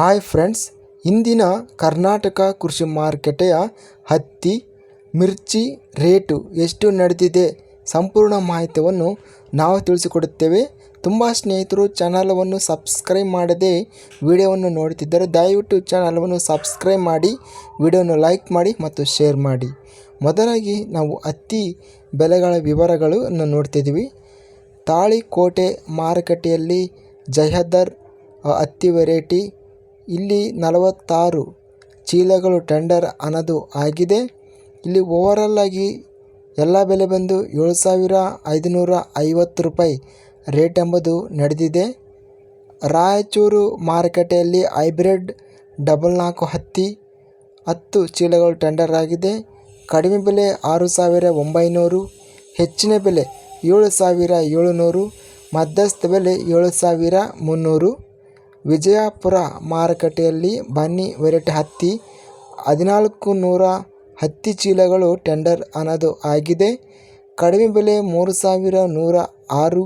Hi friends ಇಂದಿನ ಕರ್ನಾಟಕ ಕೃಷಿ ಮಾರುಕಟ್ಟೆಯ ಹತ್ತಿ, ಮಿರ್ಚಿ ರೇಟು ಎಷ್ಟು ನಡೆದಿದೆ ಸಂಪೂರ್ಣ ಮಾಹಿತಿಯನ್ನು ನಾವು ತಿಳಿಸಿಕೊಡುತ್ತೇವೆ. ತುಂಬ ಸ್ನೇಹಿತರು, ಚಾನಲವನ್ನು ಸಬ್ಸ್ಕ್ರೈಬ್ ಮಾಡದೆ ವಿಡಿಯೋವನ್ನು ನೋಡುತ್ತಿದ್ದರೆ ದಯವಿಟ್ಟು ಚಾನಲವನ್ನು ಸಬ್ಸ್ಕ್ರೈಬ್ ಮಾಡಿ, ವಿಡಿಯೋವನ್ನು ಲೈಕ್ ಮಾಡಿ ಮತ್ತು ಶೇರ್ ಮಾಡಿ. ಮೊದಲಾಗಿ ನಾವು ಹತ್ತಿ ಬೆಲೆಗಳ ವಿವರಗಳನ್ನು ನೋಡ್ತಿದ್ದೀವಿ. ತಾಳಿಕೋಟೆ ಮಾರುಕಟ್ಟೆಯಲ್ಲಿ ಜಯದರ್ ಹತ್ತಿ ವೆರೈಟಿ ಇಲ್ಲಿ ನಲವತ್ತಾರು ಚೀಲಗಳು ಟೆಂಡರ್ ಅನ್ನೋದು ಆಗಿದೆ. ಇಲ್ಲಿ ಓವರಾಲ್ ಆಗಿ ಎಲ್ಲ ಬೆಲೆ ಬಂದು ಏಳು ಸಾವಿರ ಐದುನೂರ ಐವತ್ತು ರೂಪಾಯಿ ರೇಟ್ ಎಂಬುದು ನಡೆದಿದೆ. ರಾಯಚೂರು ಮಾರುಕಟ್ಟೆಯಲ್ಲಿ ಹೈಬ್ರಿಡ್ ಡಬಲ್ ನಾಲ್ಕು ಹತ್ತಿ ಹತ್ತು ಚೀಲಗಳು ಟೆಂಡರ್ ಆಗಿದೆ. ಕಡಿಮೆ ಬೆಲೆ ಆರು ಸಾವಿರ ಒಂಬೈನೂರು ಹೆಚ್ಚಿನ ಬೆಲೆ ಏಳು ಸಾವಿರ ಏಳುನೂರು ಮಧ್ಯಸ್ಥ ಬೆಲೆ ಏಳು ಸಾವಿರ ಮುನ್ನೂರು ವಿಜಯಪುರ ಮಾರುಕಟ್ಟೆಯಲ್ಲಿ ಬನ್ನಿ ವೆರೈಟಿ ಹತ್ತಿ ಹದಿನಾಲ್ಕು ನೂರ ಹತ್ತಿ ಚೀಲಗಳು ಟೆಂಡರ್ ಅನ್ನೋದು ಆಗಿದೆ. ಕಡಿಮೆ ಬೆಲೆ ಮೂರು ಸಾವಿರ ನೂರ ಆರು,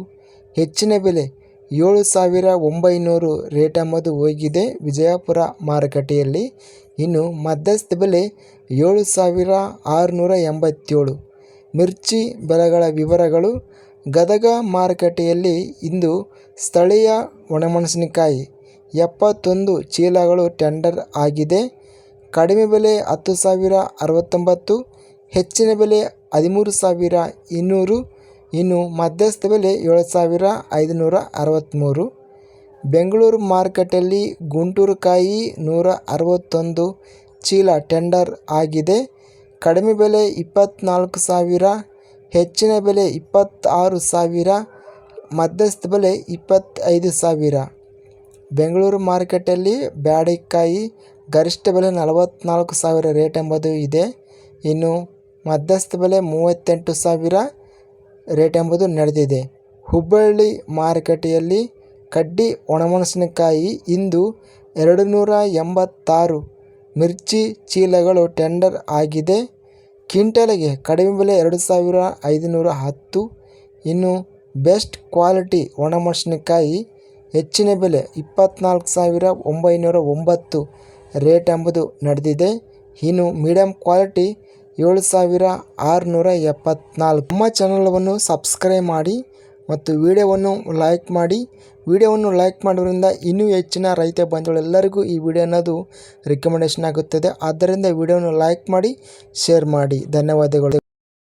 ಹೆಚ್ಚಿನ ಬೆಲೆ ಏಳು ಸಾವಿರ ಒಂಬೈನೂರು ರೇಟ್ ಎಂಬುದು ಹೋಗಿದೆ ವಿಜಯಪುರ ಮಾರುಕಟ್ಟೆಯಲ್ಲಿ. ಇನ್ನು ಮಧ್ಯಸ್ಥ ಬೆಲೆ ಏಳು ಸಾವಿರ ಆರುನೂರ ಎಂಬತ್ತೇಳು. ಮಿರ್ಚಿ ಬೆಲೆಗಳ ವಿವರಗಳು. ಗದಗ ಮಾರುಕಟ್ಟೆಯಲ್ಲಿ ಇಂದು ಸ್ಥಳೀಯ ಒಣಮೆಣಸಿನಕಾಯಿ ಎಪ್ಪತ್ತೊಂದು ಚೀಲಗಳು ಟೆಂಡರ್ ಆಗಿದೆ. ಕಡಿಮೆ ಬೆಲೆ ಹತ್ತು ಸಾವಿರ ಅರವತ್ತೊಂಬತ್ತು, ಹೆಚ್ಚಿನ ಬೆಲೆ ಹದಿಮೂರು ಸಾವಿರ ಇನ್ನೂರು, ಇನ್ನು ಮಧ್ಯಸ್ಥ ಬೆಲೆ ಏಳು ಸಾವಿರ ಐದುನೂರ ಅರವತ್ತ್ಮೂರು ಬೆಂಗಳೂರು ಮಾರುಕಟ್ಟೆಯಲ್ಲಿ ಗುಂಟೂರು ಕಾಯಿ ನೂರ ಅರವತ್ತೊಂದು ಚೀಲ ಟೆಂಡರ್ ಆಗಿದೆ. ಕಡಿಮೆ ಬೆಲೆ ಇಪ್ಪತ್ತ್ನಾಲ್ಕು ಸಾವಿರ, ಹೆಚ್ಚಿನ ಬೆಲೆ ಇಪ್ಪತ್ತಾರು ಸಾವಿರ, ಮಧ್ಯಸ್ಥ ಬೆಲೆ ಇಪ್ಪತ್ತೈದು ಸಾವಿರ. ಬೆಂಗಳೂರು ಮಾರುಕಟ್ಟೆಯಲ್ಲಿ ಬ್ಯಾಡಿಕಾಯಿ ಗರಿಷ್ಠ ಬೆಲೆ ನಲವತ್ತ್ನಾಲ್ಕು ಸಾವಿರ ರೇಟ್ ಎಂಬುದು ಇದೆ. ಇನ್ನು ಮಧ್ಯಸ್ಥ ಬೆಲೆ ಮೂವತ್ತೆಂಟು ಸಾವಿರ ರೇಟ್ ಎಂಬುದು ನಡೆದಿದೆ. ಹುಬ್ಬಳ್ಳಿ ಮಾರುಕಟ್ಟೆಯಲ್ಲಿ ಕಡ್ಡಿ ಒಣಮೆಣಸಿನಕಾಯಿ ಇಂದು ಎರಡು ನೂರ ಎಂಬತ್ತಾರು ಮಿರ್ಚಿ ಚೀಲಗಳು ಟೆಂಡರ್ ಆಗಿದೆ. ಕ್ವಿಂಟಲ್ಗೆ ಕಡಿಮೆ ಬೆಲೆ ಎರಡು ಸಾವಿರ ಐದುನೂರ ಹತ್ತು. ಇನ್ನು ಬೆಸ್ಟ್ ಕ್ವಾಲಿಟಿ ಒಣಮೆಣಸಿನಕಾಯಿ ಹೆಚ್ಚಿನ ಬೆಲೆ ಇಪ್ಪತ್ತ್ನಾಲ್ಕು ಸಾವಿರ ಒಂಬೈನೂರ ಒಂಬತ್ತು ರೇಟ್ ಎಂಬುದು ನಡೆದಿದೆ. ಇನ್ನು ಮೀಡಿಯಂ ಕ್ವಾಲಿಟಿ ಏಳು ಸಾವಿರ ಆರುನೂರ ಎಪ್ಪತ್ತ್ನಾಲ್ಕು ನಮ್ಮ ಚಾನಲವನ್ನು ಸಬ್ಸ್ಕ್ರೈಬ್ ಮಾಡಿ ಮತ್ತು ವಿಡಿಯೋವನ್ನು ಲೈಕ್ ಮಾಡಿ. ವಿಡಿಯೋವನ್ನು ಲೈಕ್ ಮಾಡೋದ್ರಿಂದ ಇನ್ನೂ ಹೆಚ್ಚಿನ ರೈತ ಬಂಧುಗಳೆಲ್ಲರಿಗೂ ಈ ವಿಡಿಯೋ ಅನ್ನೋದು ರಿಕಮೆಂಡೇಷನ್ ಆಗುತ್ತದೆ. ಆದ್ದರಿಂದ ವಿಡಿಯೋವನ್ನು ಲೈಕ್ ಮಾಡಿ, ಶೇರ್ ಮಾಡಿ. ಧನ್ಯವಾದಗಳು.